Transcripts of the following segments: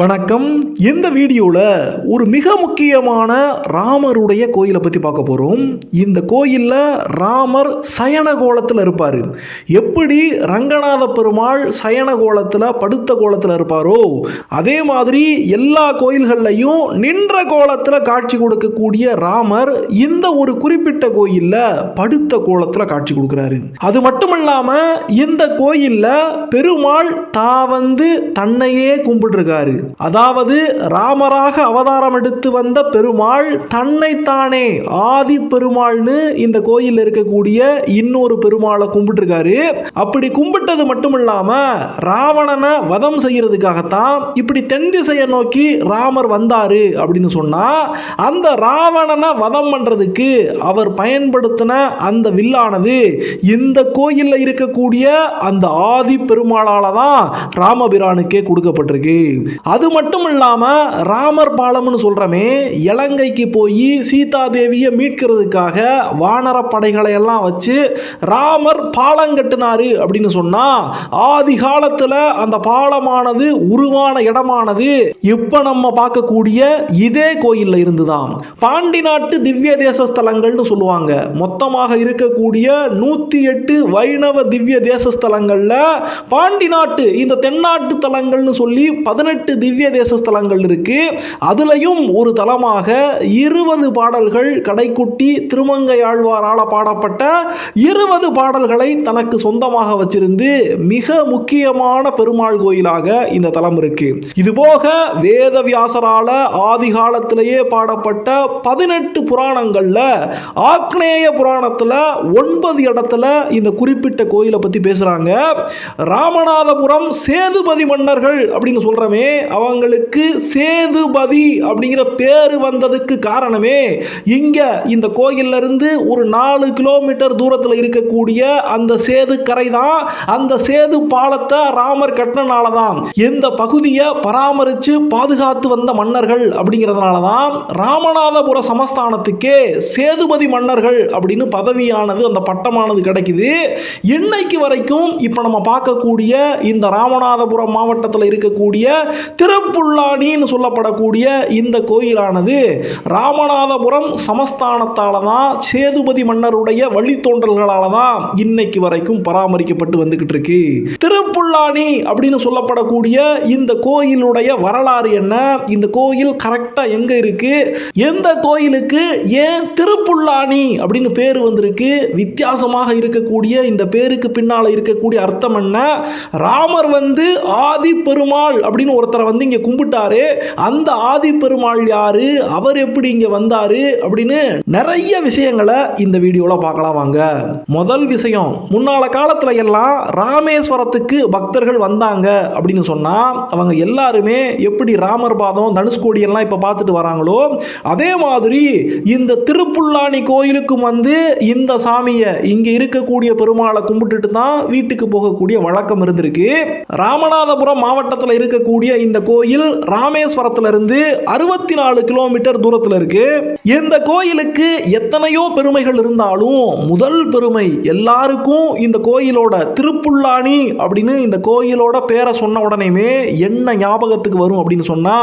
வணக்கம். இந்த வீடியோவில் ஒரு மிக முக்கியமான ராமருடைய கோயிலை பற்றி பார்க்க போகிறோம் இந்த கோயிலில் ராமர் சயன கோலத்தில் இருப்பார். எப்படி ரங்கநாத பெருமாள் சயன கோலத்தில் படுத்த கோலத்தில் இருப்பாரோ அதே மாதிரி எல்லா கோயில்கள்லையும் நின்ற கோலத்தில் காட்சி கொடுக்கக்கூடிய ராமர் இந்த ஒரு குறிப்பிட்ட கோயிலில் படுத்த கோலத்தில் காட்சி கொடுக்குறாரு. அது மட்டும் இல்லாமல் இந்த கோயிலில் பெருமாள் தான் வந்து தன்னையே கும்பிட்டுருக்காரு. அதாவது ராமராக அவதாரம் எடுத்து வந்த பெருமாள் தன்னைத்தானே ஆதி பெருமாள்னு இந்த கோயில் இருக்கக்கூடிய இன்னொரு பெருமாளை கும்பிட்டுருக்காரு. அப்படி கும்பிட்டது மட்டும் இல்லாம ராவணனை வதம் செய்யறதுக்காகத்தான் இப்படி தென் திசையை நோக்கி ராமர் வந்தாரு அப்படின்னு சொன்னா அந்த ராவணனை வதம் பண்றதுக்கு அவர் பயன்படுத்தின அந்த வில்லானது இந்த கோயிலில் இருக்கக்கூடிய அந்த ஆதி பெருமாளால தான் ராமபிரானுக்கே கொடுக்கப்பட்டிருக்கு. அது மட்டும் இல்லாமல் ராமர் பாலம்னு சொல்கிறோமே இலங்கைக்கு போய் சீதா தேவியை மீட்கிறதுக்காக வானர படைகளை எல்லாம் வச்சு ராமர் பாலம் கட்டினாரு அப்படின்னு சொன்னால் ஆதி காலத்தில் அந்த பாலமானது உருவான இடமானது. இப்போ நம்ம பார்க்கக்கூடிய இதே கோயில்ல இருந்துதான் பாண்டி நாட்டு திவ்ய தேச ஸ்தலங்கள்னு சொல்லுவாங்க. மொத்தமாக இருக்கக்கூடிய நூற்றி எட்டு வைணவ திவ்ய தேச ஸ்தலங்களில் பாண்டி நாட்டு இந்த தென்னாட்டு தலங்கள்னு சொல்லி பதினெட்டு திவ்ய தேச ஸ்தலங்கள் இருக்கு. அதுலயும் ஒரு தலமாக இருபது பாடல்கள் கடைக்குட்டி திருமங்கை ஆழ்வாரால் பாடப்பட்ட இருபது பாடல்களை தனக்கு சொந்தமாக வச்சிருந்து மிக முக்கியமான பெருமாள் கோயிலாக இந்த தலம் இருக்கு. இது போக வேத ஆதி காலத்திலேயே பாடப்பட்ட பதினெட்டு புராணங்கள்ல ஆக்னேய புராணத்துல ஒன்பது இடத்துல இந்த குறிப்பிட்ட கோயிலை பத்தி பேசுறாங்க. ராமநாதபுரம் சேதுபதி மன்னர்கள் அப்படின்னு சொல்றமே அவங்களுக்கு சேதுபதி அப்படிங்கிற பேர் வந்ததுக்கு காரணமே இங்கே இந்த கோயில்ல இருந்து ஒரு நாலு கிலோமீட்டர் தூரத்தில் இருக்கக்கூடிய அந்த சேது கரை தான் அந்த சேது பாலத்தை ராமர் கட்டினால தான் இந்த பகுதியை பராமரித்து பாதுகாத்து வந்த மன்னர்கள் அப்படிங்கிறதுனால தான் ராமநாதபுர சமஸ்தானத்துக்கே சேதுபதி மன்னர்கள் அப்படின்னு பதவியானது அந்த பட்டமானது கிடைக்குது. இன்னைக்கு வரைக்கும் இப்போ நம்ம பார்க்கக்கூடிய இந்த ராமநாதபுரம் மாவட்டத்தில் இருக்கக்கூடிய திருப்புல்லானின்னு சொல்லப்படக்கூடிய இந்த கோயிலானது ராமநாதபுரம் சமஸ்தானத்தால தான் சேதுபதி மன்னருடைய வழித்தோன்றல்களால தான் இன்னைக்கு வரைக்கும் பராமரிக்கப்பட்டு வந்துகிட்டு இருக்கு. திருப்புல்லானி அப்படின்னு சொல்லப்படக்கூடிய இந்த கோயிலுடைய வரலாறு என்ன? இந்த கோயில் கரெக்டா எங்க இருக்கு? எந்த கோயிலுக்கு ஏன் திருப்புல்லானி அப்படின்னு பேர் வந்திருக்கு? வித்தியாசமாக இருக்கக்கூடிய இந்த பேருக்கு பின்னால இருக்கக்கூடிய அர்த்தம் என்ன? ராமர் வந்து ஆதி பெருமாள் அப்படின்னு ஒருத்தரை வந்து இங்கே கும்பிட்டாரு. அந்த ஆதி பெருமாள் யாரு? அவர் எப்படி இங்கே வந்தாரு? அப்படின்னு நிறைய விஷயங்களை இந்த வீடியோவில் பார்க்கலாம் வாங்க. முதல் விஷயம் முன்னால காலத்தில் எல்லாம் ராமேஸ்வரத்துக்கு பக்தர்கள் வந்தாங்க அப்படின்னு சொன்னால் அவங்க எல்லாருமே எப்படி ராமர் பாதம் தனுஷ்கோடி எல்லாம் இப்போ பார்த்துட்டு வராங்களோ அதே மாதிரி இந்த திருப்புல்லாணி கோயிலுக்கும் வந்து இந்த சாமியை இங்கே இருக்கக்கூடிய பெருமாளை கும்பிட்டுட்டு தான் வீட்டுக்கு போகக்கூடிய வழக்கம் இருந்திருக்கு. ராமநாதபுரம் மாவட்டத்தில் இருக்கக்கூடிய இந்த கோயில் ராமேஸ்வரத்திலிருந்து அறுபத்தி நாலு கிலோமீட்டர் தூரத்தில் இருக்கு. இந்த கோயிலுக்கு எத்தனையோ பெருமைகள் இருந்தாலும் முதல் பெருமை எல்லாருக்கும் இந்த கோயிலோட திருப்புல்லானி அப்படின்னு இந்த கோயிலோட பேரை சொன்ன உடனேமே என்ன ஞாபகத்துக்கு வரும் அப்படின்னு சொன்னா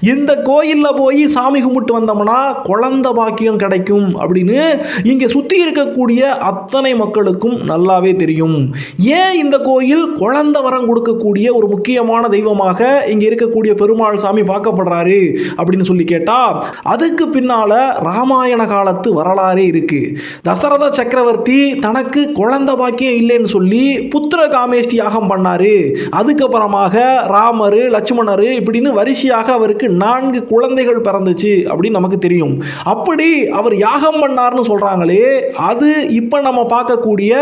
இந்த கோயிலில் போய் சாமி கும்பிட்டு வந்தோம்னா குழந்தை பாக்கியம் கிடைக்கும் அப்படின்னு இங்கே சுற்றி இருக்கக்கூடிய அத்தனை மக்களுக்கும் நல்லாவே தெரியும். ஏன் இந்த கோயில் குழந்தை வரம் கொடுக்கக்கூடிய ஒரு முக்கியமான தெய்வமாக இங்கே இருக்கக்கூடிய பெருமாள் சாமி பார்க்கப்படுறாரு அப்படின்னு சொல்லி கேட்டா அதுக்கு பின்னால ராமாயண காலத்து வரலாறே இருக்கு. தசரத சக்கரவர்த்தி தனக்கு குழந்தை பாக்கியம் இல்லைன்னு சொல்லி புத்திர காமேஷ்டி யாகம் பண்ணாரு. அதுக்கப்புறமாக ராமர் லட்சுமணர் இப்படின்னு வரிசையாக அவருக்கு நான்கு குழந்தைகள் பிறந்துச்சு அப்படின்னு நமக்கு தெரியும். அப்படி அவர் யாகம் பண்ணார்னு சொல்றாங்களே அது இப்போ நம்ம பார்க்கக்கூடிய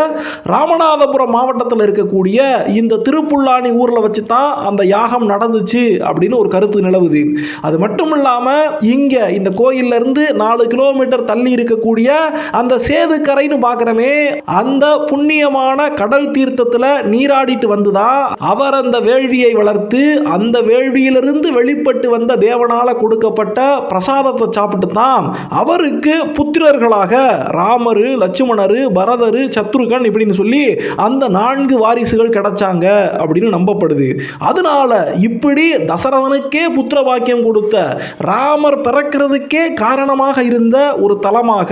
ராமநாதபுரம் மாவட்டத்தில் இருக்கக்கூடிய இந்த திருப்புல்லானி ஊரில் வச்சு தான் அந்த யாகம் நடந்துச்சு அப்படின்னு ஒரு கருத்து நிலவுது. அது மட்டும் இல்லாமல் இங்கே இந்த கோயில்ல இருந்து நாலு கிலோமீட்டர் தள்ளி இருக்கக்கூடிய அந்த சேது கரைன்னு பார்க்குறமே அந்த புண்ணியமான கடல் தீர்த்தத்தில் நீராடிட்டு வந்துதான் அவர் அந்த வேள்வியை வளர்த்து அந்த வேள்வியிலிருந்து வெளிப்பட்டு வந்த தேவனால கொடுக்கப்பட்ட பிரசாதத்தை சாப்பிட்டு தான் அவருக்கு புத்திரர்களாக ராமரு லட்சுமணரு பரதரு சத்ருகன் இப்படின்னு சொல்லி அந்த நான்கு வாரிசுகள் கிடைச்சாங்க அப்படின்னு நம்பப்படுது. அதனால இப்படி தசரதனுக்கே புத்திர பாக்கியம் கொடுத்த ராமர் பிறக்கிறதுக்கே காரணமாக இருந்த ஒரு தலமாக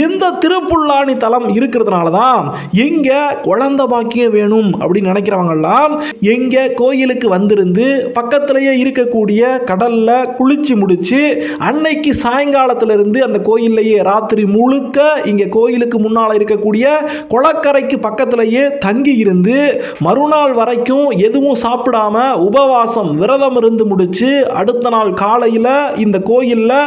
இந்த திருப்புல்லாணி தலம் இருக்கிறதுனால தான் எங்க குழந்தை பாக்கியம் வேணும் அப்படின்னு நினைக்கிறவங்கெல்லாம் எங்க கோயிலுக்கு வந்திருந்து பக்கத்திலேயே இருக்கக்கூடிய கடல்ல குளிச்சு முடிச்சு அன்னைக்கு சாயங்காலத்துல இருந்து அந்த கோயில்லையே ராத்திரி முழுக்க இங்க கோயிலுக்கு முன்னால் இருக்கக்கூடிய குளக்கரைக்கு பக்கத்திலேயே தங்கி இருந்து மறுநாள் வரைக்கும் எதுவும் சாப்பிடாம உபவாசம் விரதம் இருந்து முடிச்சு அடுத்த நாள் காலையில் இந்த கோயிலில்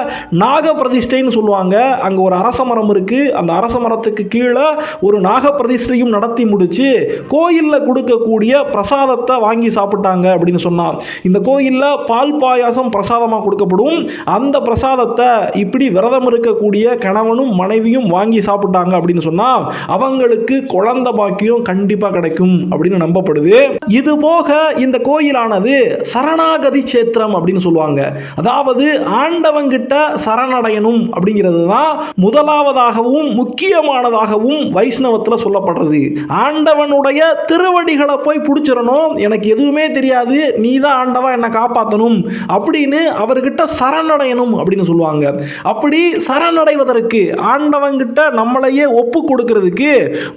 நாக பிரதிஷ்டைன்னு சொல்லுவாங்க. அங்க ஒரு அரச மரம் இருக்கு. அந்த அரச மரத்துக்கு கீழே ஒரு நாக பிரதிஷ்டையும் நடத்தி முடிச்சு கோயிலில் கொடுக்கக்கூடிய பிரசாதத்தை வாங்கி சாப்பிட்டாங்க அப்படின்னு சொன்னான். இந்த கோயில்ல பால் பாயாசம் பிரசாதமா கொடுக்கப்படும். அந்த பிரசாதத்தை இப்படி விரதம் இருக்கக்கூடிய கணவனும் மனைவியும் வாங்கி சாப்பிட்டாங்க அப்படின்னு சொன்னால் அவங்களுக்கு குழந்தை பாக்கியம் கண்டிப்பா கிடைக்கும் அப்படின்னு நம்பப்படுது. இது போக இந்த கோயிலானது சரணாகதி சேத்திரம் அப்படின்னு சொல்லுவாங்க. அதாவது ஆண்டவங்கிட்ட சரணடையணும் அப்படிங்கிறது தான் முதலாவதாகவும் முக்கியமானதாகவும் வைஷ்ணவத்தில் சொல்லப்படுறது. ஆண்டவனுடைய திருவடிகளை போய் பிடிச்சிடணும். எனக்கு எதுவுமே தெரியாது. நீ தான் ஆண்டவா என்னை காப்பாற்றணும் அப்படின்னு அவர்கிட்ட சரணடையணும் அப்படின்னு சொல்லுவாங்க. அப்படி சரணடைவதற்கு ஆண்டவங்கிட்ட நம்மளையே ஒப்பு கொடுக்கிறதுக்கு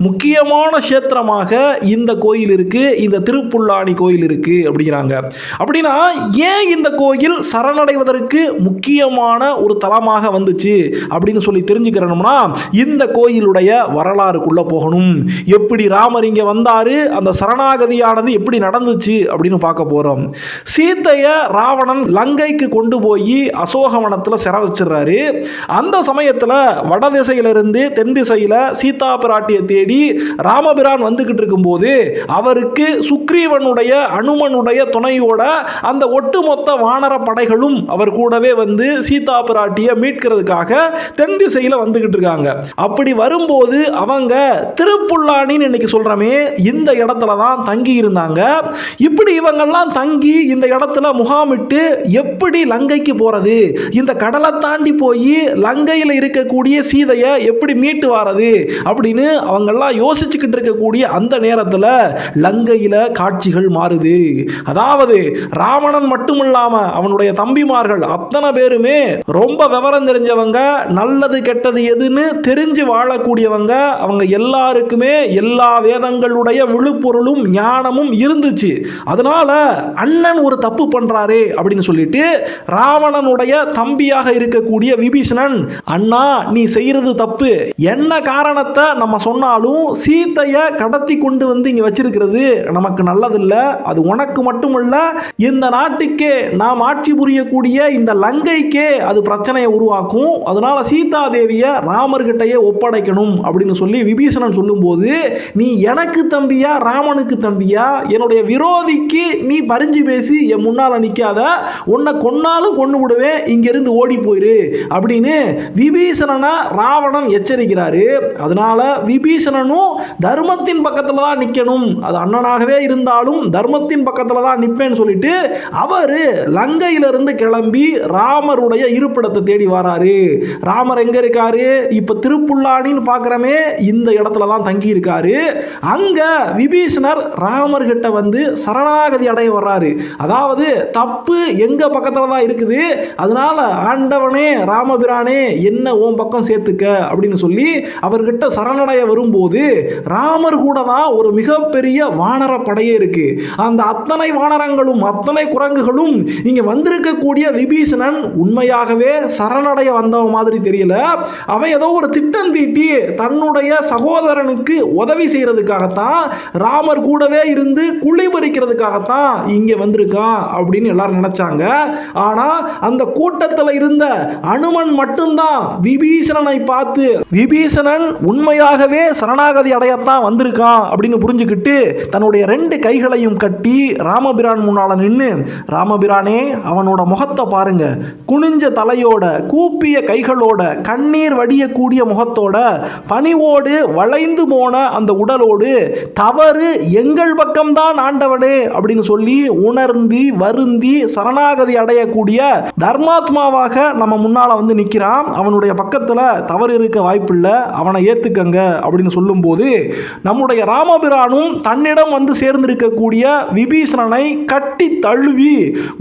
முக்கியமான கஷேத்திரமாக இந்த கோயில் இருக்கு. இந்த திருப்புல்லாணி கோயில் இருக்கு அப்படிங்கிறாங்க. அப்படி அப்படின்னா ஏன் இந்த கோயில் சரணடைவதற்கு முக்கியமான ஒரு தலமாக வந்துச்சு அப்படின்னு சொல்லி தெரிஞ்சுக்கிறோம்னா இந்த கோயிலுடைய வரலாறுக்குள்ளே போகணும். எப்படி ராமர் இங்கே வந்தார் அந்த சரணாகதியானது எப்படி நடந்துச்சு அப்படின்னு பார்க்க போகிறோம் சீத்தையை ராவணன் லங்கைக்கு கொண்டு போய் அசோகவனத்தில் சிற வச்சிடுறாரு. அந்த சமயத்தில் வடதிசையிலிருந்து தென் திசையில் சீதா பிராட்டியை தேடி ராமபிரான் வந்துக்கிட்டு இருக்கும்போது அவருக்கு சுக்ரீவனுடைய அனுமனுடைய துணையோட அந்த ஒட்டுமொத்த வானர படைகளும் அவர் கூடவே வந்து சீதா பிராட்டியை மீட்கிறதுக்காக தென் திசையில் வந்துகிட்டு இருக்காங்க. அப்படி வரும்போது அவங்க திருப்புல்லானின்னு இன்னைக்கு சொல்கிறோமே இந்த இடத்துல தான் தங்கி இருந்தாங்க. இப்படி இவங்கெல்லாம் தங்கி இந்த இடத்துல முகாமிட்டு எப்படி லங்கைக்கு போறது? இந்த கடலை தாண்டி போய் லங்கையில் இருக்கக்கூடிய சீதையை எப்படி மீட்டு வாரது? அப்படின்னு அவங்கெல்லாம் யோசிச்சுக்கிட்டு இருக்கக்கூடிய அந்த நேரத்தில் லங்கையில் காட்சிகள் மாறுது. அதாவது ராவணன் மட்டுமில்லாம அவனுடைய தம்பிமார்கள் அத்தனை பேருமே ரொம்ப விவரம் தெரிஞ்சவங்க நல்லது கெட்டது எதுன்னு தெரிஞ்சு வாழக்கூடியவங்க. அவங்க எல்லாருக்குமே எல்லா வேதங்களுடைய விழுப்பொருளும் ஞானமும் இருந்துச்சு. அதனால அண்ணன் ஒரு தப்பு பண்றாரே அப்படின்னு சொல்லிட்டு ராவணனுடைய தம்பியாக இருக்கக்கூடிய விபீஷணன் அண்ணா நீ செய்யறது தப்பு. என்ன காரணத்தை நம்ம சொன்னாலும் சீத்தைய கடத்தி கொண்டு வந்து இங்க வச்சிருக்கிறது நமக்கு நல்லதில்ல. அது உனக்கு மட்டும் இல்ல இந்த நாட்டுக்கே நாம் ஆட்சி புரியக்கூடிய இந்த லங்கைக்கே அது பிரச்சனையை உருவாக்கும். அதனால் சீதா தேவியை ராமர்கிட்டயே ஒப்படைக்கணும் அப்படின்னு சொல்லி விபீஷணன் சொல்லும்போது நீ எனக்கு தம்பியா ராமனுக்கு தம்பியா? என்னுடைய விரோதிக்கு நீ பறிஞ்சு பேசி என் முன்னால் நிற்காத உன்னை கொன்னாலும் கொண்டு விடுவேன் இங்கிருந்து ஓடி போயிரு. அப்படின்னு விபீஷணனை ராவணன் எச்சரிக்கிறாரு. அதனால விபீஷணனும் தர்மத்தின் பக்கத்தில் தான் நிற்கணும் அது அண்ணனாகவே இருந்தாலும் தர்மத்தின் பக்கத்தில் தான் நிற்பேன்னு சொல்லிட்டு அவர் லங்கையிலிருந்து கிளம்பி ராமருடைய இருப்பிடத்தை தேடி வராரு. ராமர் எங்கே இருக்காரு? இப்ப திருப்புல்லானின்னு பார்க்குறமே இந்த இடத்துல தான் தங்கி இருக்காரு அங்க விபீஷணர் ராமர்கிட்ட வந்து சரணாகதி அடைய வர்றாரு. அதாவது தப்பு எங்கள் பக்கத்துல தான் இருக்குது. அதனால ஆண்டவனே ராமபிரானே என்ன உன் பக்கம் சேர்த்துக்க அப்படின்னு சொல்லி அவர்கிட்ட சரணடைய வரும்போது ராமர் கூட தான் ஒரு மிகப்பெரிய வானர படையே இருக்கு. அந்த அத்தனை வானரங்களும் அத்தனை குரங்குகளும் இங்க வந்திருக்கக்கூடிய விபீஷணன் உண்மையாகவே சரணடைய வந்தவன் மாதிரி தெரியல. அவன் ஏதோ ஒரு திட்டம் தீட்டி தன்னுடைய சகோதரனுக்கு உதவி செய்யறதுக்காகத்தான் ராமர் கூடவே இருந்து குழி பறிக்கிறதுக்காகத்தான் இங்கே வந்திருக்கான் அப்படின்னு எல்லாரும் நினைச்சாங்க. ஆனா அந்த கூட்டத்தில் இருந்த அனுமன் மட்டும்தான் விபீஷணனை பார்த்து விபீஷணன் உண்மையாகவே சரணாகதி அடையத்தான் வந்திருக்கான் அப்படின்னு புரிஞ்சுக்கிட்டு தன்னுடைய ரெண்டு கைகளையும் கட்டி ராமபிரான் முன்னால் நின்று ராமபிரானே அவனோட முகத்தை பாருங்க. குனிஞ்ச தலையோட கூப்பிய கைகளோட கண்ணீர் வடியக்கூடிய முகத்தோட பணிவோடு வளைந்து போன அந்த உடலோடு தவறு எங்கள் பக்கம்தான் ஆண்டவனே அப்படின்னு சொல்லி உணர்ந்தி வருந்தி சரணாகதி அடையக்கூடிய தர்மாத்மாவாக நம்ம முன்னால வந்து நிற்கிறான் அவனுடைய பக்கத்தில் தவறு இருக்க வாய்ப்பில்லை. அவனை ஏற்றுக்கங்க அப்படின்னு சொல்லும்போது நம்முடைய ராமபிரானும் தன்னிடம் வந்து சேர்ந்திருக்கக்கூடிய விபீஷணனை கட்டி தழுவி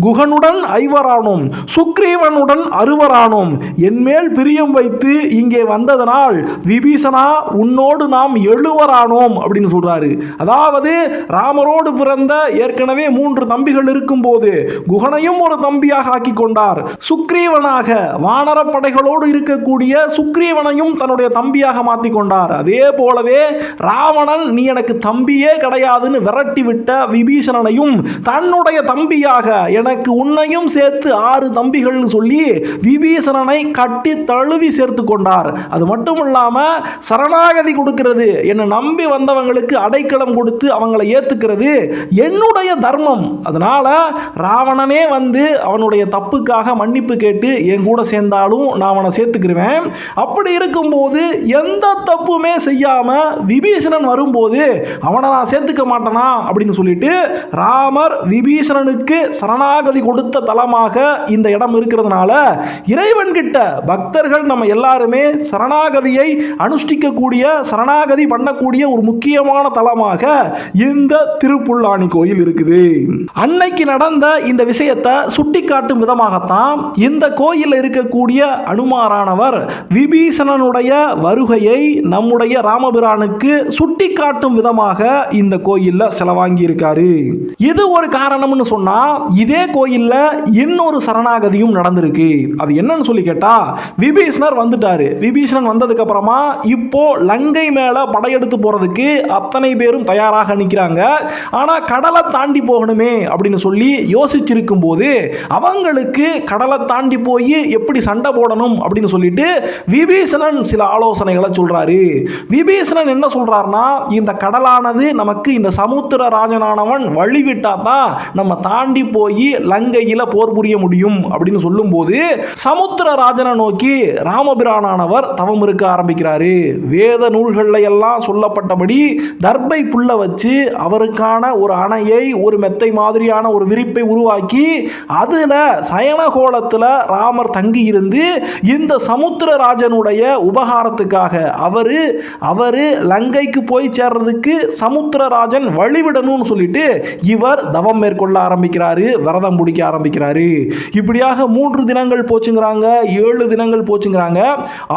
குகனுடன் ஐவரானோம் சுக்ரீவனுடன் அறுவரானோம் என்மேல் பிரியம் வைத்து இங்கே வந்ததனால் விபீஷணா உன்னோடு நாம் எழுவரானோம் அப்படின்னு சொல்றாரு. அதாவது ராமரோடு பிறந்த ஏற்கனவே மூன்று தம்பிகள் இருக்கும்போது குகனையும் ஒரு தம்பியாக ஆக்கி கொண்டார். சுக்ரீவனாக வானர படைகளோடு இருக்கக்கூடிய சுக்ரீவனையும் தன்னுடைய தம்பியாக மாற்றி கொண்டார். அதே போலவே ராவணன் நீ எனக்கு தம்பியே கிடையாதுன்னு விரட்டி விட்ட விபீஷணனையும் தன்னுடைய தம்பியாக எனக்கு உன்னையும் சேர்த்து ஆறு தம்பிகள்னு சொல்லி விபீஷணனை கட்டி தழுவி சேர்த்து கொண்டார். அது மட்டும் இல்லாமல் சரணாகதி கொடுக்கிறது. என்னை நம்பி வந்தவங்களுக்கு அடைக்கலம் கொடுத்து அவங்களை ஏற்றுக்கிறது என்னுடைய தர்மம். அதனால் ராவணனே வந்து அவனுடைய தப்புக்காக மன்னிப்பு கேட்டு என் கூட சேர்ந்தாலும் நான் அவனை சேர்த்துக்கிருவேன். அப்படி இருக்கும்போது எந்த தப்புமே செய்யாமல் விபீஷணன் வரும்போது அவனை நான் சேர்த்துக்க மாட்டேனா? அப்படின்னு சொல்லிட்டு ராமர் ஈஸ்வரனுக்கு சரணாகதி கொடுத்த தலமாக இந்த இடம் இருக்கிறதுனால இறைவன் கிட்ட பக்தர்கள் நம்ம எல்லாருமே சரணாகதியை அனுஷ்டிக்கக்கூடிய சரணாகதி பண்ணக்கூடிய ஒரு முக்கியமான தலமாக இந்த திருப்புல்லாணி கோயில் இருக்குது. அன்னைக்கு நடந்த இந்த விஷயத்தை சுட்டிக்காட்டும் விதமாகத்தான் இந்த கோயிலில் இருக்கக்கூடிய அனுமாரானவர் விபீஷணனுடைய வருகையை நம்முடைய ராமபிரானுக்கு சுட்டிக்காட்டும் விதமாக இந்த கோயிலில் செலவாங்கி இருக்காரு இது ஒரு காரணம்னு சொன்னா இதே கோயில்ல இன்னொரு சரணாகதியும் நடந்திருக்கு. அது என்னன்னு சொல்லி கேட்டா விபீஷ்ணர் வந்துட்டாரு. விபீஷணன் வந்ததுக்கப்புறமா இப்போ லங்கை மேலே படையெடுத்து போறதுக்கு அத்தனை பேரும் தயாராக நிற்கிறாங்க ஆனா கடலை தாண்டி போகணுமே அப்படின்னு சொல்லி யோசிச்சிருக்கும் போது அவங்களுக்கு கடலை தாண்டி போய் எப்படி சண்டை போடணும் அப்படின்னு சொல்லிட்டு விபீஷணன் சில ஆலோசனைகளை சொல்றாரு. விபீஷணன் என்ன சொல்றாருன்னா இந்த கடலானது நமக்கு இந்த சமுத்திர ராஜனானவன் வழிவிட்டா தான் நம்ம தாண்டி போய் லங்கையில போர் புரிய முடியும் அப்படின்னு சொல்லும்போது சமுத்திர ராஜனை நோக்கி ராமபிரானானவர் தவம் இருக்க ஆரம்பிக்கிறாரு. வேத நூல்கள்ல எல்லாம் சொல்லப்பட்டபடி தர்பை புல்ல வச்சு அவருக்கான ஒரு அணையை ஒரு மெத்தை மாதிரியான ஒரு விரிப்பை உருவாக்கி அதுல சயனகோலத்துல ராமர் தங்கி இருந்து இந்த சமுத்திரராஜனுடைய உபகாரத்துக்காக அவர் அவரு லங்கைக்கு போய் சேர்றதுக்கு சமுத்திரராஜன் வழிவிடணும்னு சொல்லிட்டு இவர் தவம் மேற்கொள்ள ஆரம்பிக்கிறாரு விரதம் பிடிக்க ஆரம்பிக்கிறாரு. இப்படியாக மூன்று தினங்கள் போச்சுங்கிறாங்க ஏழு தினங்கள் போச்சுங்கிறாங்க.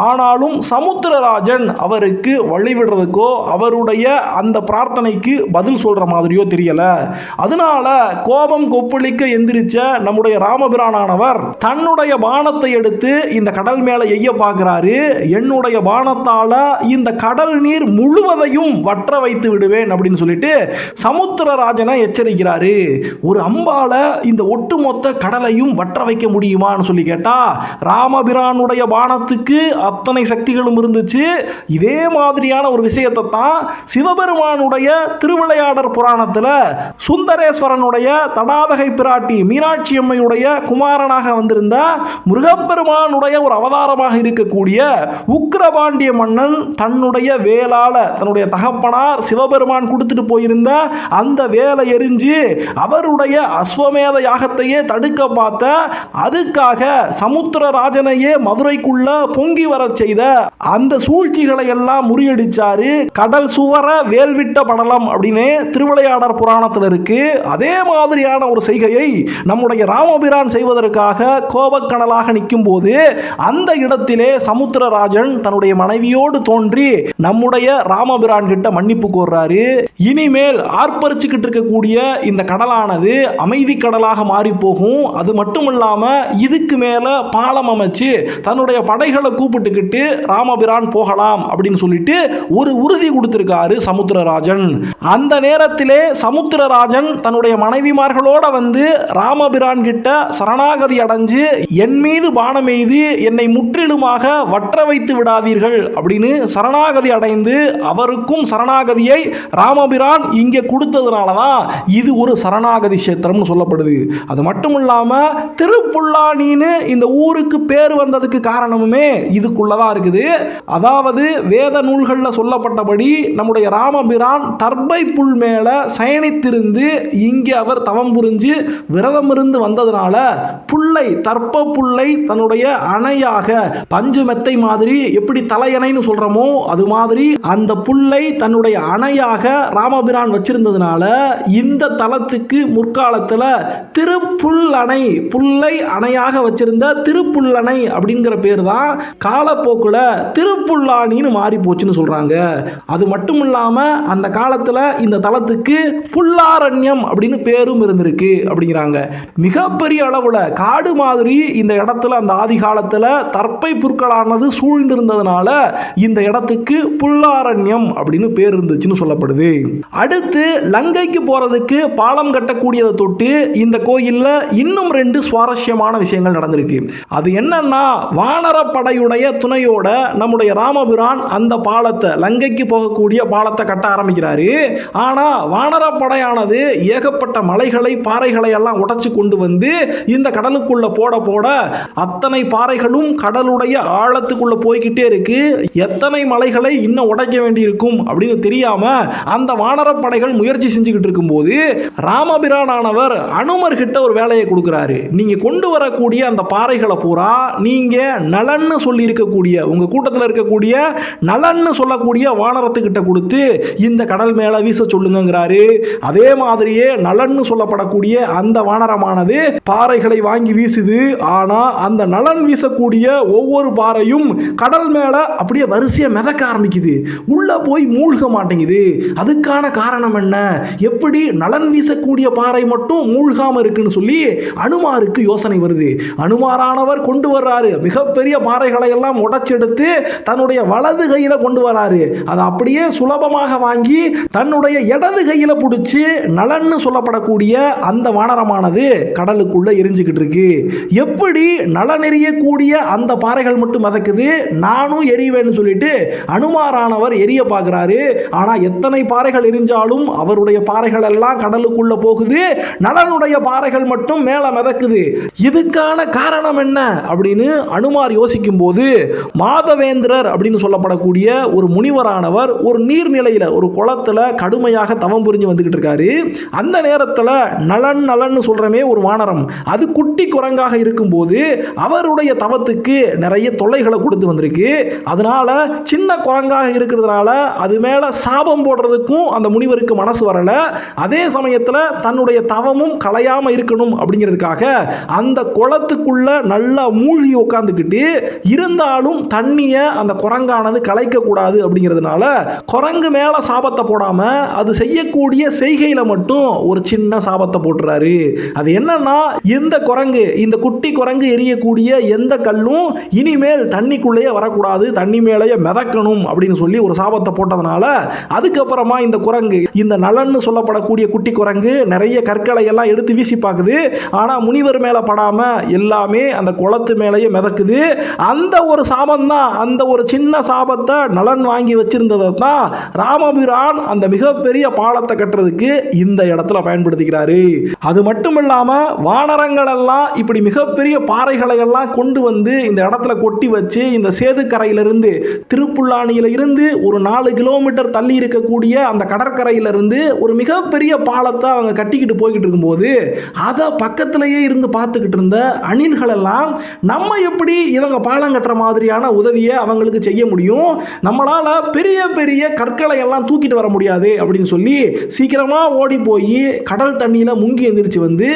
ஆனாலும் சமுத்திரராஜன் அவருக்கு வழிவிடுறதுக்கோ அவருடைய அந்த பிரார்த்தனைக்கு பதில் சொல்ற மாதிரியோ தெரியல. அதனால கோபம் கொப்பளிக்க எந்திரிச்ச நம்முடைய ராமபிரானானவர் தன்னுடைய பானத்தை எடுத்து இந்த கடல் மேல எய்ய பார்க்கிறாரு. என்னுடைய பானத்தால இந்த கடல் நீர் முழுவதையும் வற்ற வைத்து விடுவேன் அப்படின்னு சொல்லிட்டு சமுத்திரராஜனை எச்சரிக்கிறாரு. ஒரு அம்பால இந்த ஒட்டுமொத்த கடலையும் வற்ற வைக்க முடியுமான்னு சொல்லி கேட்டா ராமபிரானுடைய பானத்துக்கு அத்தனை சக்திகளும் இருந்துச்சு. இதே மாதிரியான ஒரு விஷயத்தை தான் சிவபெருமானுடைய திருவிளையாடற் புராணத்தில் சுந்தரேஸ்வரனுடைய தடாதகை பிராட்டி மீனாட்சி அம்மையுடைய குமாரனாக வந்திருந்த முருகப்பெருமானுடைய ஒரு அவதாரமாக இருக்கக்கூடிய உக்ரபாண்டிய மன்னன் தன்னுடைய வேலால தன்னுடைய தகப்பனார் சிவபெருமான் கொடுத்துட்டு போயிருந்த அந்த வேலை எரிஞ்சு அவருடைய அஸ்வமேத யாகத்தையே தடுக்க பார்த்த அதுக்காக சமுத்திரராஜனையே மதுரைக்குள்ள பொங்கி வரச் செய்த அந்த சூழ்ச்சிகளை எல்லாம் முறியடிச்சாரு. கடல் சுவர வேல்விட்ட படலம் அப்படின்னு திருவிளையாடர் புராணத்தில் இருக்கு. அதே மாதிரியான ஒரு செய்கையை நம்முடைய ராமபிரான் செய்வதற்காக கோபக்கடலாக நிற்கும் போது அந்த இடத்திலே சமுத்திரராஜன் தன்னுடைய மனைவியோடு தோன்றி நம்முடைய ராமபிரான் கிட்ட மன்னிப்பு கோர்றாரு. இனிமேல் ஆர்ப்பரிச்சுக்கிட்டு இருக்கக்கூடிய இந்த கடலானது அமைதி கடலாக மாறி போகும் அது மட்டும் இல்லாமல் இதுக்கு மேல பாலம் அமைச்சு தன்னுடைய படைகளை கூப்பிட்டுக்கிட்டு ராமபிரான் போகலாம் அப்படின்னு சொல்லிட்டு ஒரு உறுதி கொடுத்திருக்காரு சமுத்திரராஜன். அந்த நேரத்திலே சமுத்திரராஜன் தன்னுடைய மனைவிமார்களோட வந்து ராமபிரான் கிட்ட சரணாகதி அடைஞ்சு என் மீது பானம் எய்து என்னை முற்றிலுமாக வற்ற வைத்து விடாதீர்கள் அப்படின்னு சரணாகதி அடைந்து அவருக்கும் சரணாகதியை ராமபிரான் இங்கே கொடுத்ததுனால தான் இது ஒரு சரணாகதி கஷேத்திரம்னு சொல்லப்படுது. அது மட்டும் இல்லாமல் திருப்புல்லானின்னு இந்த ஊருக்கு பேர் வந்ததுக்கு காரணமுமே இதுக்குள்ளே தான் இருக்குது. அதாவது வேத நூல்களில் சொல்லப்பட்டபடி நம்முடைய ராமபிரான் தர்பை புல் மேலே சயனித்திருந்து இங்கே அவர் தவம் புரிஞ்சு விரதம் இருந்து வந்ததுனால புல்லை தர்ப்ப புல்லை தன்னுடைய அணையாக பஞ்சு மெத்தை மாதிரி எப்படி தலையணைன்னு சொல்கிறோமோ அது மாதிரி அந்த புல்லை தன்னுடைய அணையாக ராமபிரான் வச்சிருந்ததுனால இந்த தலத்துக்கு முற் முற்காலத்தில் திருப்புல்லணை புல்லை அணையாக வச்சிருந்த திருப்புல்லணை அப்படிங்கிற பேர் தான் காலப்போக்கில் திருப்புல்லாணின்னு மாறி போச்சுன்னு சொல்கிறாங்க அது மட்டும் இல்லாமல் அந்த காலத்தில் இந்த தலத்துக்கு புல்லாரண்யம் அப்படின்னு பேரும் இருந்திருக்கு அப்படிங்கிறாங்க. மிகப்பெரிய அளவில் காடு மாதிரி இந்த இடத்துல அந்த ஆதி காலத்தில் தற்பை புற்களானது சூழ்ந்திருந்ததுனால இந்த இடத்துக்கு புல்லாரண்யம் அப்படின்னு பேர் இருந்துச்சுன்னு சொல்லப்படுது. அடுத்து லங்கைக்கு போகிறதுக்கு பாலம் கட்டக்கூடிய கட்டக்கூடியதை தொட்டு இந்த கோயிலில் இன்னும் ரெண்டு சுவாரஸ்யமான விஷயங்கள் நடந்திருக்கு. அது என்னன்னா வானரப்படையுடைய துணையோட நம்முடைய ராமபிரான் அந்த பாலத்தை லங்கைக்கு போகக்கூடிய பாலத்தை கட்ட ஆரம்பிக்கிறாரு. ஆனால் வானரப்படையானது ஏகப்பட்ட மலைகளை பாறைகளை எல்லாம் உடைச்சு கொண்டு வந்து இந்த கடலுக்குள்ள போட போட அத்தனை பாறைகளும் கடலுடைய ஆழத்துக்குள்ள போய்கிட்டே இருக்கு. எத்தனை மலைகளை இன்னும் உடைக்க வேண்டியிருக்கும் அப்படின்னு தெரியாம அந்த வானரப்படைகள் முயற்சி செஞ்சுக்கிட்டு இருக்கும்போது ராமபிரான் அனுமர் கிட்ட ஒரு வேலையை கொடுக்குறாரு. நீங்க கொண்டு வரக்கூடிய அந்த பாறைகளை பூரா நீங்க நலன்னு சொல்லி இருக்கக்கூடிய உங்க கூட்டத்தில் இருக்கக்கூடிய நலன்னு சொல்லக்கூடிய வானரத்துக்கிட்ட கொடுத்து இந்த கடல் மேல வீச சொல்லுங்கிறாரு அதே மாதிரியே நலன்னு சொல்லப்படக்கூடிய அந்த வானரமானது பாறைகளை வாங்கி வீசுது. ஆனா அந்த நலன் வீசக்கூடிய ஒவ்வொரு பாறையும் கடல் மேல அப்படியே வரிசையை மிதக்க ஆரம்பிக்குது. உள்ள போய் மூழ்க மாட்டேங்குது. அதுக்கான காரணம் என்ன? எப்படி நலன் வீசக்கூடிய பாறை மட்டும் மூழ்காம இருக்குன்னு சொல்லி அனுமாருக்கு யோசனை வருது. அனுமாரானவர் கொண்டு வர்றாரு. மிகப்பெரிய பாறைகளை எல்லாம் உடைச்செடுத்து தன்னுடைய வலது கையில கொண்டு வராரு. அதை அப்படியே சுலபமாக வாங்கி தன்னுடைய இடது கையில பிடிச்சி நலன்னு சொல்லப்படக்கூடிய அந்த வானரமானது கடலுக்குள்ள எரிஞ்சுக்கிட்டு இருக்கு. எப்படி நலன் எரியக்கூடிய அந்த பாறைகள் மட்டும் மிதக்குது? நானும் எரிவேன்னு சொல்லிட்டு அனுமாரானவர் எரிய பார்க்குறாரு. ஆனால் எத்தனை பாறைகள் எரிஞ்சாலும் அவருடைய பாறைகள் எல்லாம் கடலுக்குள்ள போகுது. நலனுடைய பாறைகள் மட்டும் மேலே மிதக்குது. இதுக்கான காரணம் என்ன? அப்படின்னு அனுமார் யோசிக்கும் போது மாதவேந்திரர் அப்படின்னு சொல்லப்படக்கூடிய ஒரு முனிவரானவர் ஒரு நீர்நிலையில் ஒரு குளத்துல கடுமையாக தவம் புரிஞ்சு வந்துகிட்டு இருக்காரு. அந்த நேரத்தில் நலன் நலன்னு சொல்றமே ஒரு வானரம். அது குட்டி குரங்காக இருக்கும்போது அவருடைய தவத்துக்கு நிறைய தொல்லைகளை கொடுத்து வந்திருக்கு. அதனால சின்ன குரங்காக இருக்கிறதுனால அது மேலே சாபம் போடுறதுக்கும் அந்த முனிவருக்கு மனசு வரல. அதே சமயத்தில் தன்னுடைய தவமும் கலையாம இருக்கணும் அப்படிங்கிறதுக்காக அந்த குளத்துக்குள்ள நல்லா மூழ்கி உட்காந்துக்கிட்டு இருந்தாலும் தண்ணியை அந்த குரங்கானது கலைக்கக்கூடாது அப்படிங்கிறதுனால குரங்கு மேல சாபத்தை போடாம அது செய்யக்கூடிய செய்கையில மட்டும் ஒரு சின்ன சாபத்தை போட்டுறாரு. அது என்னன்னா எந்த குரங்கு இந்த குட்டி குரங்கு எரியக்கூடிய எந்த கல்லும் இனிமேல் தண்ணிக்குள்ளேயே வரக்கூடாது தண்ணி மேலேயே மிதக்கணும் அப்படின்னு சொல்லி ஒரு சாபத்தை போட்டதுனால அதுக்கப்புறமா இந்த குரங்கு இந்த நலன்னு சொல்லப்படக்கூடிய குட்டி குரங்கு நிறைய கற்களை எல்லாம் எடுத்து வீசி பார்க்குது ஆனால் முனிவர் மேலே படாமல் எல்லாமே அந்த குளத்து மேலேயே மிதக்குது. அந்த ஒரு சாபம் தான் அந்த ஒரு சின்ன சாபத்தை நலன் வாங்கி வச்சிருந்ததை தான் ராமபிரான் அந்த மிகப்பெரிய பாலத்தை கட்டுறதுக்கு இந்த இடத்துல பயன்படுத்திக்கிறாரு. அது மட்டும் இல்லாமல் வானரங்கள் எல்லாம் இப்படி மிகப்பெரிய பாறைகளை எல்லாம் கொண்டு வந்து இந்த இடத்துல கொட்டி வச்சு இந்த சேதுக்கரையிலிருந்து திருப்புல்லானியில இருந்து ஒரு நாலு கிலோமீட்டர் தள்ளி இருக்கக்கூடிய அந்த கடற்கரையிலிருந்து ஒரு மிகப்பெரிய பாலத்தை அவங்க கட்டிக்கிட்டு போய்கிட்டு இருக்கும்போது அதை பக்கத்திலேயே இருந்து பார்த்துக்கிட்டு இருந்த அணில்கள் எல்லாம் நம்ம எப்படி இவங்க பாலம் கட்டுற மாதிரியான உதவியை அவங்களுக்கு செய்ய முடியும்? நம்மளால பெரிய பெரிய கற்களை எல்லாம் தூக்கிட்டு வர முடியாது அப்படின்னு சொல்லி சீக்கிரமா ஓடி போய் கடல் தண்ணியில் முங்கி எந்திரிச்சு வந்து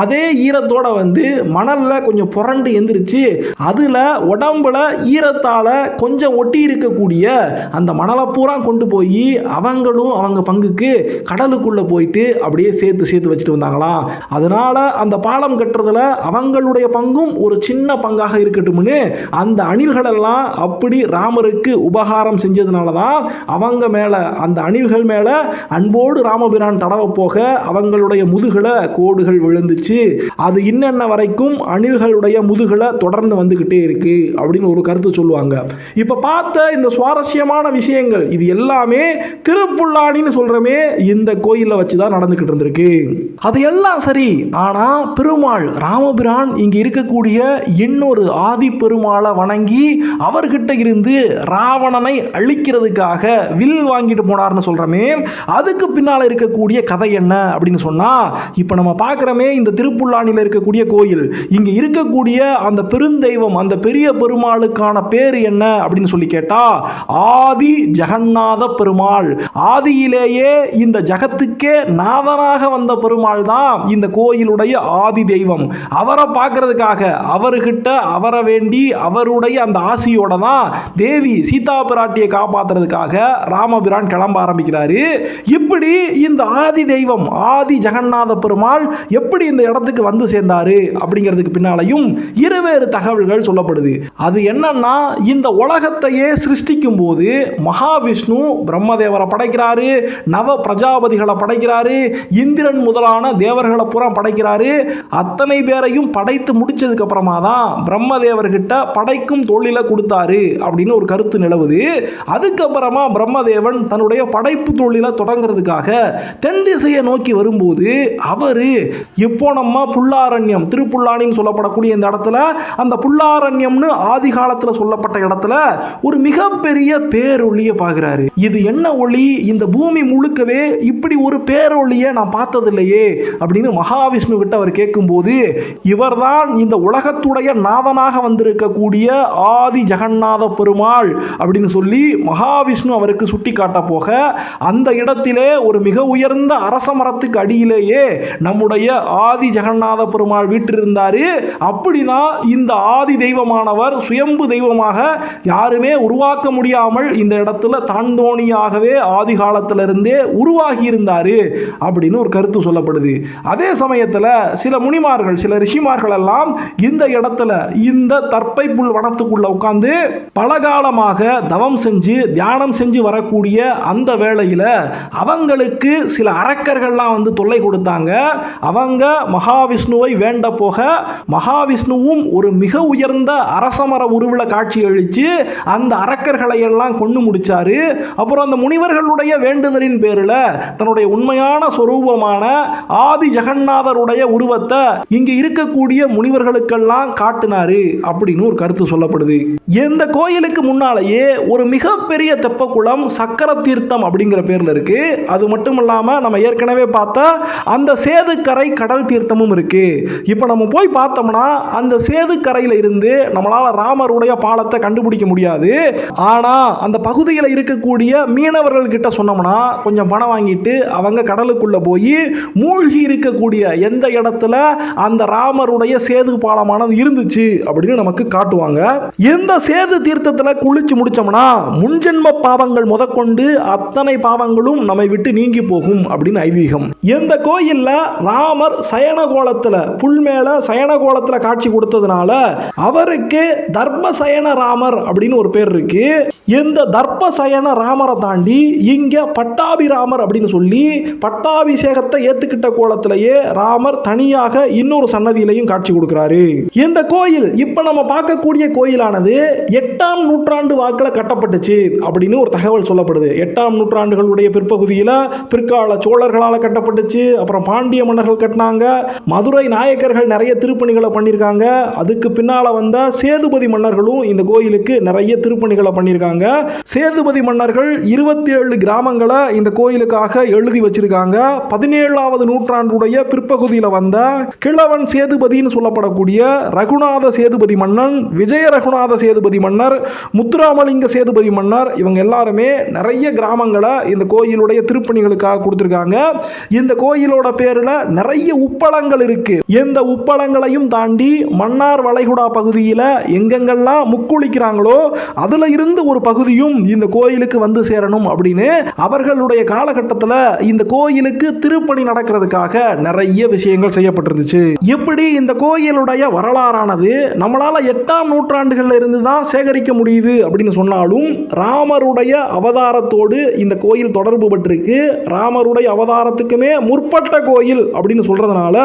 அதே ஈரத்தோட வந்து மணல்ல கொஞ்சம் புரண்டு எந்திரிச்சு அதில் உடம்புல ஈரத்தால கொஞ்சம் ஒட்டி இருக்கக்கூடிய அந்த மணலை பூரா கொண்டு போய் அவங்களும் அவங்க பங்குக்கு கடலுக்குள்ள போயிட்டு அப்படியே சேர்த்து சேர்த்து வச்சுட்டு வந்தாங்களாம் அதனால அந்த பாலம் கட்டுறதுல அவங்களுடைய பங்கும் ஒரு சின்ன பங்காக இருக்கட்டும்னு அந்த அணில்களெல்லாம் அப்படி ராமருக்கு உபகாரம் செஞ்சதுனால தான் அவங்க மேலே அந்த அணில்கள் மேலே அன்போடு ராமபிரான் தடவை போக அவங்களுடைய முதுகுல கோடுகள் விழுந்துச்சு. அது இன்னென்ன வரைக்கும் அணில்களுடைய முதுகுல தொடர்ந்து வந்துக்கிட்டே இருக்கு அப்படின்னு ஒரு கருத்து சொல்லுவாங்க. இப்போ பார்த்த இந்த சுவாரஸ்யமான விஷயங்கள் இது எல்லாமே திருப்புள்ளானின்னு சொல்கிறோமே இந்த கோயிலில் வச்சு தான் நடந்துக்கிட்டு இருந்திருக்கு. அது எல்லாம் சரி ஆனா பெருமாள் ராமபிரான் இங்க இருக்கக்கூடிய இன்னொரு ஆதி பெருமாளை வணங்கி அவர்கிட்ட இருந்து ராவணனை அழிக்கிறதுக்காக வில் வாங்கிட்டு போனார்னு சொல்றமே அதுக்கு பின்னால இருக்கக்கூடிய கதை என்ன அப்படின்னு சொன்னா இப்போ நம்ம பார்க்குறோமே இந்த திருப்புல்லானியில் இருக்கக்கூடிய கோயில். இங்க இருக்கக்கூடிய அந்த பெருந்தெய்வம் அந்த பெரிய பெருமாளுக்கான பேர் என்ன அப்படின்னு சொல்லி கேட்டால் ஆதி ஜெகநாத பெருமாள். ஆதியிலேயே இந்த ஜகத்துக்கே நாதனாக வந்த பெருமாள் தான் இந்த கோயிலுடைய ஆதி தெய்வம். அவரை பார்க்கறதுக்காக அவர்கிட்ட அவரை வேண்டி அவருடைய அந்த ஆசியோட தான் தேவி சீதா பிராட்டியை காப்பாத்துறதுக்காக ராமபிரான் கிளம்ப ஆரம்பிக்கிறாரு. இப்படி இந்த ஆதி தெய்வம் ஆதி ஜெகநாத பெருமாள் எப்படி இந்த இடத்துக்கு வந்து சேர்ந்தாரு அப்படிங்கிறதுக்கு பின்னாலையும் இருவேறு தகவல்கள் சொல்லப்படுது. அது என்னன்னா இந்த உலகத்தையே சிருஷ்டிக்கும் போது மகாவிஷ்ணு பிரம்மதேவரை படைக்கிறாரு நவ பிரஜாபதிகளை படைக்கிறாரு இந்திரன் முதலான தேவர்களை பூரா படைக்கிறாரு. அத்தனை பேரையும் படைத்து முடிச்சதுக்கு அப்புறமா தான் பிரம்மதேவர்கிட்ட படைக்கும் தொழிலை கொடுத்தாரு அப்படின்னு ஒரு கருத்து நிலவுது. அதுக்கப்புறமா பிரம்மதேவன் தன்னுடைய படைப்பு தொழிலை தொடங்குறதுக்காக தென் திசையை நோக்கி வரும்போது அவர் இப்போ நம்ம புல்லாரண்யம் திருப்புல்லானின்னு சொல்லப்படக்கூடிய இந்த இடத்துல அந்த புல்லாரண்யம்னு ஆதி காலத்தில் சொல்லப்பட்ட இடத்துல ஒரு மிகப்பெரிய பேரொளியை பார்க்குறாரு. இது என்ன ஒளி? இந்த பூமி முழுக்கவே இப்படி ஒரு பேரொளியை நான் பார்த்ததில்லை. பார்த்ததில்லையே அப்படின்னு மகாவிஷ்ணு கிட்ட அவர் கேட்கும்போது இவர்தான் இந்த உலகத்துடைய நாதனாக வந்திருக்கக்கூடிய ஆதி ஜெகநாத பெருமாள் அப்படின்னு சொல்லி மகாவிஷ்ணு அவருக்கு சுட்டி காட்ட போக அந்த இடத்திலே ஒரு மிக உயர்ந்த அரச மரத்துக்கு அடியிலேயே நம்முடைய ஆதி ஜெகநாத பெருமாள் வீற்றிருந்தாரு. அப்படிதான் இந்த ஆதி தெய்வமானவர் சுயம்பு தெய்வமாக யாருமே உருவாக்க முடியாமல் இந்த இடத்துல தான்தோணியாகவே ஆதி காலத்திலிருந்தே உருவாகி இருந்தாரு அப்படின்னு ஒரு கருத்து சொல்லப்படுது. அதே சமயத்தில் சில முனிமார்கள் சில ரிஷிமார்கள் எல்லாம் இந்த இடத்துல இந்த தற்பை புல் வனத்துக்குள்ள உட்காந்து பல காலமாக தவம் செஞ்சு தியானம் செஞ்சு வரக்கூடிய அந்த வேளையில் அவங்களுக்கு சில அரக்கர்கள்லாம் வந்து தொல்லை கொடுத்தாங்க. அவங்க மகாவிஷ்ணுவை வேண்ட போக மகாவிஷ்ணுவும் ஒரு மிக உயர்ந்த அரசமர உருவில் காட்சி அழித்து அந்த அரக்கர்களை எல்லாம் கொண்டு முடிச்சாரு. அப்புறம் அந்த முனிவர்களுடைய வேண்டுதலின் பேரில் தன்னுடைய உண்மையான சொரூபமான ஆதி ஜெகநாதருடைய உருவத்தை இங்கே இருக்கக்கூடிய முனிவர்களுக்கெல்லாம் காட்டினாரு அப்படின்னு ஒரு கருத்து சொல்லப்படுது. இந்த கோயிலுக்கு முன்னாலேயே ஒரு மிகப்பெரிய தெப்பக்குளம் சக்கர தீர்த்தம் அப்படிங்கிற பேர்ல இருக்கு. அது மட்டும் இல்லாமல் நம்ம ஏற்கனவே பார்த்தா அந்த சேதுக்கரை கடல் தீர்த்தமும் இருக்கு. இப்போ நம்ம போய் பார்த்தோம்னா அந்த சேதுக்கரையில் இருந்து நம்மளால் ராமருடைய பாலத்தை கண்டுபிடிக்க முடியாது. ஆனால் அந்த பகுதியில் இருக்கக்கூடிய மீனவர்கள் கிட்ட சொன்னோம்னா கொஞ்சம் பணம் வாங்கிட்டு அவங்க கடலுக்குள்ளே போய் மூழ்கி இருக்கக்கூடிய எந்த இடத்துல அந்த ராமருடைய சேது பாலமானது இருந்துச்சு அப்படின்னு நமக்கு காட்டுவாங்க. இந்த சேது தீர்த்தத்தில் குளிச்சு முடிச்சோம்னா முன்ஜென்ம பாவங்கள் முதற்கொண்டு அத்தனை பாவங்களும் நம்மை விட்டு நீங்கி போகும் அப்படின்னு ஐதீகம். இந்த கோயில்ல ராமர் சயன கோலத்துல புல் மேல சயன கோலத்துல காட்சி கொடுத்ததுனால அவருக்கு தர்ம சயன ராமர் அப்படின்னு ஒரு பேர் இருக்கு. இந்த தர்ப சயன ராமரை தாண்டி இங்க பட்டாபிராமர் அப்படின்னு சொல்லி பட்டாபிஷேகத்தை எடுத்துக்கிட்ட கோலத்திலேயே ராமர் தனியாக இன்னொரு சன்னதியிலையும் காட்சி கொடுக்கிறாரு. இந்த கோயில் இப்ப நம்ம பார்க்கக்கூடிய கோயிலானது எட்டாம் நூற்றாண்டு வாக்கில் கட்டப்பட்டுச்சு அப்படின்னு ஒரு தகவல் சொல்லப்படுது. எட்டாம் நூற்றாண்டுகளுடைய பிற்பகுதியில் பிற்கால சோழர்களால் கட்டப்பட்டுச்சு அப்புறம் பாண்டிய மன்னர்கள் கட்டினாங்க மதுரை நாயக்கர்கள் நிறைய திருப்பணிகளை பண்ணியிருக்காங்க அதுக்கு பின்னால் வந்த சேதுபதி மன்னர்களும் இந்த கோயிலுக்கு நிறைய திருப்பணிகளை பண்ணியிருக்காங்க. சேதுபதி மன்னர்கள் இருபத்தி ஏழு கிராமங்களை இந்த கோயிலுக்காக எழுதி வச்சிருக்காங்க. பதினேழு பதினேழாவது நூற்றாண்டுடைய பிற்பகுதியில் வந்த கிழவன் சேதுபதினு சொல்லப்படக்கூடிய ரகுநாத சேதுபதி மன்னன் விஜய ரகுநாத சேதுபதி மன்னர் முத்துராமலிங்க சேதுபதி மன்னர் இவங்க எல்லாருமே நிறைய கிராமங்களை இந்த கோயிலுடைய திருப்பணிகளுக்காக கொடுத்துருக்காங்க. இந்த கோயிலோட பேரில் நிறைய உப்பளங்கள் இருக்கு. இந்த உப்பளங்களையும் தாண்டி மன்னார் வளைகுடா பகுதியில் எங்கெங்கெல்லாம் முக்குளிக்கிறாங்களோ அதுல இருந்து ஒரு பகுதியும் இந்த கோயிலுக்கு வந்து சேரணும் அப்படின்னு அவர்களுடைய காலகட்டத்தில் இந்த கோயிலுக்கு திருப்பணி நடக்கிறதுக்காக நிறைய விஷயங்கள் செய்யப்பட்டிருந்துச்சு. இப்படி இந்த கோயிலுடைய வரலாறானது நம்மளால எட்டாம் நூற்றாண்டுகள்ல இருந்து தான் சேகரிக்க முடியுது அப்படின்னு சொன்னாலும் ராமருடைய அவதாரத்தோடு இந்த கோயில் தொடர்பு பட்டிருக்கு ராமருடைய அவதாரத்துக்குமே முற்பட்ட கோயில் அப்படின்னு சொல்றதுனால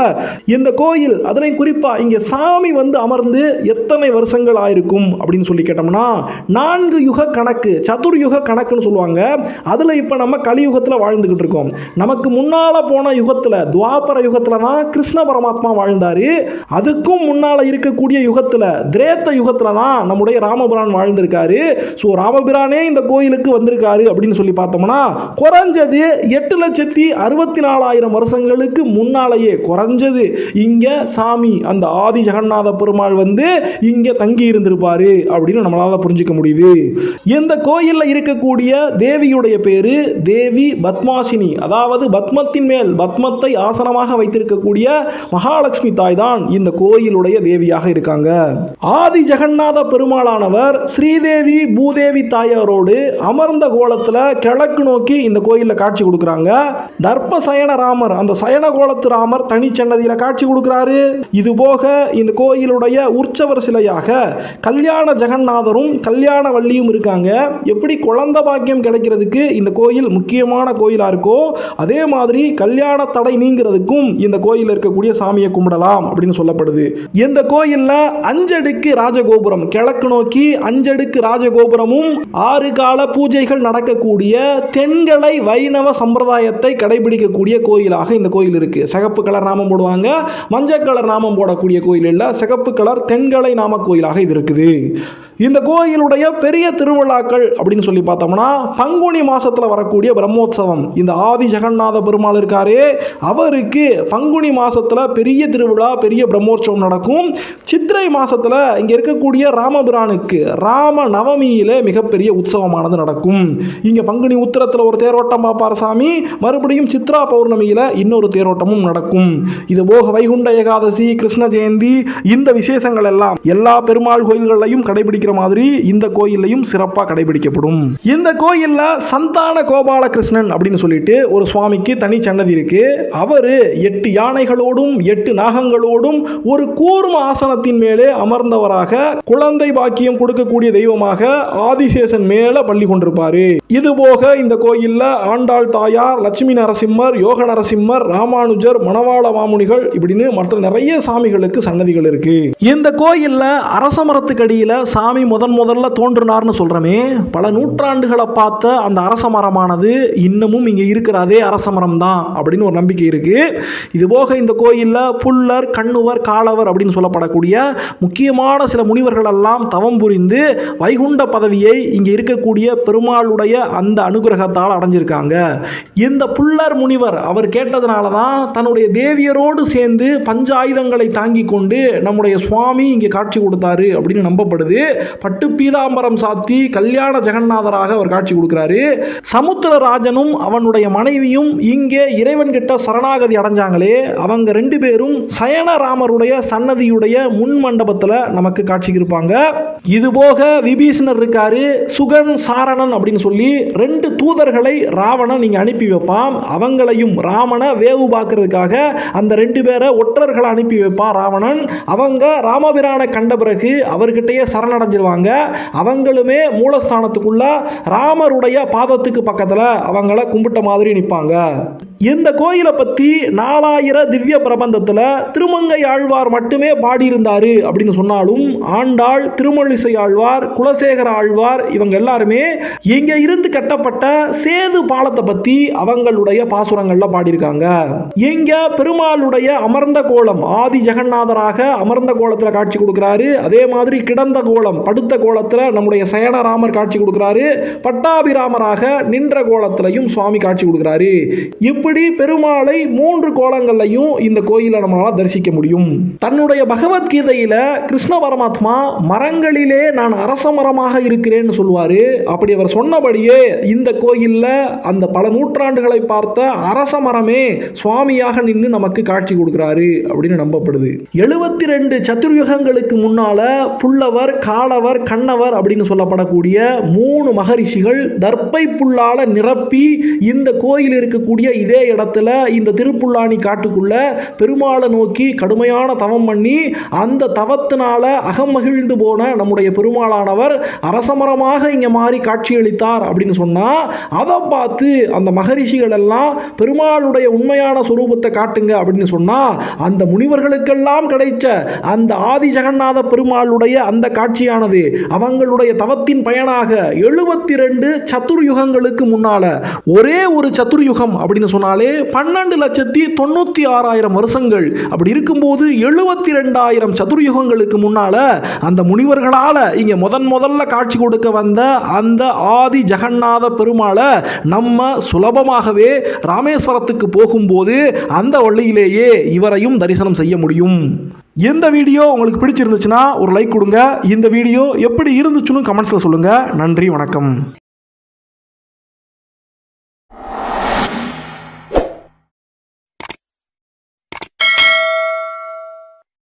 இந்த கோயில் அதனை குறிப்பா இங்க சாமி வந்து அமர்ந்து எத்தனை வருஷங்கள் ஆயிருக்கும் அப்படின்னு சொல்லி கேட்டோம்னா நான்கு யுக கணக்கு சதுர்யுக கணக்குன்னு சொல்லுவாங்க. அதுல இப்ப நம்ம கலியுகத்துல வாழ்ந்துகிட்டு இருக்கோம். நமக்கு முன்னால போன யுகத்தில் துவாபர யுகத்தில் தான் கிருஷ்ண பரமாத்மா வாழ்ந்தார். அதுக்கும் முன்னால் இருக்கக்கூடிய யுகத்தில் திரேத்த யுகத்தில் தான் நம்முடைய ராமபிரான் வாழ்ந்திருக்காரு. ஸோ ராமபிரானே இந்த கோயிலுக்கு வந்திருக்காரு அப்படின்னு சொல்லி பார்த்தோம்னா குறைஞ்சது எட்டு லட்சத்தி அறுபத்தி நாலாயிரம் வருஷங்களுக்கு முன்னாலேயே குறைஞ்சது. இங்கே சாமி அந்த ஆதி ஜெகநாத பெருமாள் வந்து இங்கே தங்கி இருந்திருப்பார் அப்படின்னு நம்மளால் புரிஞ்சிக்க முடியுது. இந்த கோயிலில் இருக்கக்கூடிய தேவியுடைய பேர் தேவி பத்மாசினி. அதாவது பத்மத்தின் மேல் பத்மத்தை ஆசனமாக வைத்திருக்கக்கூடிய மகாலட்சுமி தாய் தான் இந்த கோயிலுடைய தேவியாக இருக்காங்க. ஆதி ஜெகநாத பெருமாளானவர் ஸ்ரீதேவி பூதேவி தாயாரோடு அமர்ந்த கோலத்தில் கிழக்கு நோக்கி இந்த கோயிலில் காட்சி கொடுக்குறாங்க. தர்ப்ப சயன ராமர் அந்த சயன கோலத்து ராமர் தனிச்சன்னதியில் காட்சி கொடுக்குறாரு. இது போக இந்த கோயிலுடைய உற்சவர் சிலையாக கல்யாண ஜெகநாதரும் கல்யாண வள்ளியும் இருக்காங்க. எப்படி குழந்த பாக்கியம் கிடைக்கிறதுக்கு இந்த கோயில் முக்கியமான கோயிலாக இருக்கோ அதே மாதிரி கல்யாண தடை நீங்கிறதுக்கும் இந்த கோயில் இருக்கக்கூடிய சாமியை கும்பிடலாம் அப்படின்னு சொல்லப்படுது. இந்த கோயிலில் அஞ்சடுக்கு ராஜகோபுரம் கிழக்கு நோக்கி அஞ்சடுக்கு ராஜகோபுரமும் ஆறு கால பூஜைகள் நடக்கக்கூடிய தென்கலை வைணவ சம்பிரதாயத்தை கடைபிடிக்கக்கூடிய கோயிலாக இந்த கோயில் இருக்கு. சிகப்பு கலர் நாமம் போடுவாங்க மஞ்சள் கலர் நாமம் போடக்கூடிய கோயில் இல்லை சிகப்பு கலர் தென்கலை நாம கோயிலாக இது இருக்குது. இந்த கோயிலுடைய பெரிய திருவிழாக்கள் அப்படின்னு சொல்லி பார்த்தோம்னா பங்குனி மாசத்துல வரக்கூடிய பிரம்மோற்சவம் இந்த ஆதி ஜெகநாத பெருமாள் இருக்காரே அவருக்கு பங்குனி மாசத்துல பெரிய திருவிழா பெரிய பிரம்மோற்சவம் நடக்கும். சித்திரை மாசத்துல இங்க இருக்கக்கூடிய ராமபிரானுக்கு ராம நவமியில மிகப்பெரிய உற்சவமானது நடக்கும். இங்க பங்குனி உத்திரத்துல ஒரு தேரோட்டம் பார்ப்பார் சாமி. மறுபடியும் சித்ரா பௌர்ணமியில இன்னொரு தேரோட்டமும் நடக்கும். இது போக வைகுண்ட ஏகாதசி கிருஷ்ண ஜெயந்தி இந்த விசேஷங்கள் எல்லாம் எல்லா பெருமாள் கோயில்களையும் கடைபிடிக்கிற மாதிரி இந்த கோயிலையும் சிறப்பாக கடைபிடிக்கப்படும். இந்த கோயில்ல சந்தான கோபாலகிருஷ்ணன் அப்படின்னு சொல்லிட்டு ஒரு சுவாமிக்கு தனி சன்னதி இருக்கு. அவர் எட்டு யானைகளோடும் எட்டு நாகங்களோடும் ஒரு கூர்ம ஆசனத்தின் மேலே அமர்ந்தவராக குழந்தை பாக்கியம் கொடுக்கக்கூடிய தெய்வமாக ஆதிசேஷன் மேல பள்ளி கொண்டிருப்பாரு. இது போக இந்த கோயில்ல ஆண்டாள் தாயார் லட்சுமி நரசிம்மர் யோக நரசிம்மர் ராமானுஜர் மணவாள மாமுனிகள் இப்படின்னு மற்ற நிறைய சாமிகளுக்கு சன்னதிகள் இருக்கு. இந்த கோயில்ல அரச மரத்துக்கடியில சாமி முதன் முதல்ல தோன்றினார்னு சொல்றமே பல நூற்றாண்டுகளை பார்த்த அந்த அரச மரமானது இன்னமும் இங்க இருக்கிற அதே அரச மரம் தான் அப்படின்னு அப்படின்னு ஒரு நம்பிக்கை இருக்குது இது போக இந்த கோயிலில் புல்லர் கண்ணுவர் காலவர் அப்படின்னு சொல்லப்படக்கூடிய முக்கியமான சில முனிவர்கள் எல்லாம் தவம் புரிந்து வைகுண்ட பதவியை இங்கே இருக்கக்கூடிய பெருமாளுடைய அந்த அனுகிரகத்தால் அடைஞ்சிருக்காங்க. இந்த புல்லர் முனிவர் அவர் கேட்டதுனால தான் தன்னுடைய தேவியரோடு சேர்ந்து பஞ்சாயுதங்களை தாங்கி கொண்டு நம்முடைய சுவாமி இங்கே காட்சி கொடுத்தாரு அப்படின்னு நம்பப்படுது. பட்டு பீதாம்பரம் சாத்தி கல்யாண ஜெகநாதராக அவர் காட்சி கொடுக்கிறாரு. சமுத்திரராஜனும் அவனுடைய மனைவியும் இங்கே இறைவன் கிட்ட சரணாகதி அடைஞ்சாங்களே அவங்க ரெண்டு பேரும் சயனராமருடைய சன்னதியுடைய முன் மண்டபத்தில் நமக்கு காட்சிக்கு இருப்பாங்க இது போக விபீஷணர் இருக்காரு சுகன் சாரணன் அப்படின்னு சொல்லி ரெண்டு தூதர்களை ராவணன் நீங்க அனுப்பி வைப்பான். அவங்களையும் ராமனை வேவு பார்க்கறதுக்காக அந்த ரெண்டு பேரை ஒற்றர்களை அனுப்பி வைப்பான் ராவணன். அவங்க ராமபிரானை கண்ட பிறகு அவர்கிட்டயே சரணடைஞ்சிருவாங்க. அவங்களுமே மூலஸ்தானத்துக்குள்ள ராமருடைய பாதத்துக்கு பக்கத்தில் அவங்கள கும்பிட்ட மாதிரி நிற்பாங்க இந்த கோயிலை பற்றி நாலாயிர திவ்ய பிரபந்தத்தில் திருமங்கை ஆழ்வார் மட்டுமே பாடியிருந்தாரு அப்படின்னு சொன்னாலும் ஆண்டாள் திருமழிசை ஆழ்வார் குலசேகர ஆழ்வார் இவங்க எல்லாருமே இங்க இருந்து கட்டப்பட்ட சேது பாலத்தை பற்றி அவங்களுடைய பாசுரங்களில் பாடியிருக்காங்க. இங்கே பெருமாளுடைய அமர்ந்த கோலம் ஆதி ஜெகநாதராக அமர்ந்த கோலத்தில் காட்சி கொடுக்குறாரு. அதே மாதிரி கிடந்த கோலம் படுத்த கோலத்தில் நம்முடைய சயனராமர் காட்சி கொடுக்குறாரு. பட்டாபிராமராக நின்ற கோலத்திலையும் சுவாமி காட்சி கொடுக்குறாரு. இப்படி பெருமாளை மூன்று கோலங்கள்லையும் இந்த கோயிலை நம்மளால் தரிசிக்க முடியும். தன்னுடைய பகவத்கீதையில கிருஷ்ண பரமாத்மா மரங்களில் நான் அரச மரமாக இருக்கிறேன்னு சொல்லுவாரு. அப்படி அவர் சொன்னபடியே இந்த கோயில்ல அந்த பல நூற்றாண்டுகளை பார்த்த அரச மரமே சுவாமியாக நின்று நமக்கு காட்சி கொடுக்கிறாரு அப்படின்னு நம்பப்படுது. எழுபத்தி ரெண்டு சத்துர்யுகங்களுக்கு முன்னால் புல்லவர் காலவர் கண்ணவர் அப்படின்னு சொல்லப்படக்கூடிய மூணு மகரிஷிகள் தர்ப்பை புல்லால நிரப்பி இந்த கோயில் இருக்கக்கூடிய இதே இடத்துல இந்த திருப்புல்லாணி காட்டுக்குள்ள பெருமாளை நோக்கி கடுமையான தவம் பண்ணி அந்த தவத்தினால அகமகிழ்ந்து போன நம்முடைய பெருமாளானவர் அரசமரமாக இங்க மாறி காட்சியளித்தார் அப்படின்னு சொன்னால் அதை பார்த்து அந்த மகரிஷிகள் எல்லாம் பெருமாளுடைய உண்மையான சுரூபத்தை காட்டுங்க அப்படின்னு சொன்னால் அந்த முனிவர்களுக்கெல்லாம் கிடைச்ச அந்த ஆதி ஜெகநாத பெருமாளுடைய அந்த காட்சியானது அவங்களுடைய தவத்தின் பயனாக எழுபத்தி ரெண்டு சத்துர்யுகங்களுக்கு முன்னால ஒரே ஒரு சத்துர்யுகம் அப்படின்னு சொன்னாலே பன்னெண்டு லட்சத்தி தொண்ணூத்தி ஆறாயிரம் வருஷங்கள். அப்படி இருக்கும்போது எழுபத்தி ரெண்டாயிரம் சதுர்யுகங்களுக்கு முன்னால அந்த முனிவர்களால் இங்க முதன் முதல்ல காட்சி கொடுக்க வந்த அந்த ஆதி ஜெகநாத பெருமாளை நம்ம சுலபமாகவே ராமேஸ்வரத்துக்கு போகும்போது அந்த வழியிலேயே இவரையும் தரிசனம் செய்ய முடியும். இந்த வீடியோ உங்களுக்கு பிடிச்சிருந்துச்சுன்னா ஒரு லைக் கொடுங்க. இந்த வீடியோ எப்படி இருந்துச்சுன்னு கமெண்ட்ஸில் சொல்லுங்கள் நன்றி வணக்கம்.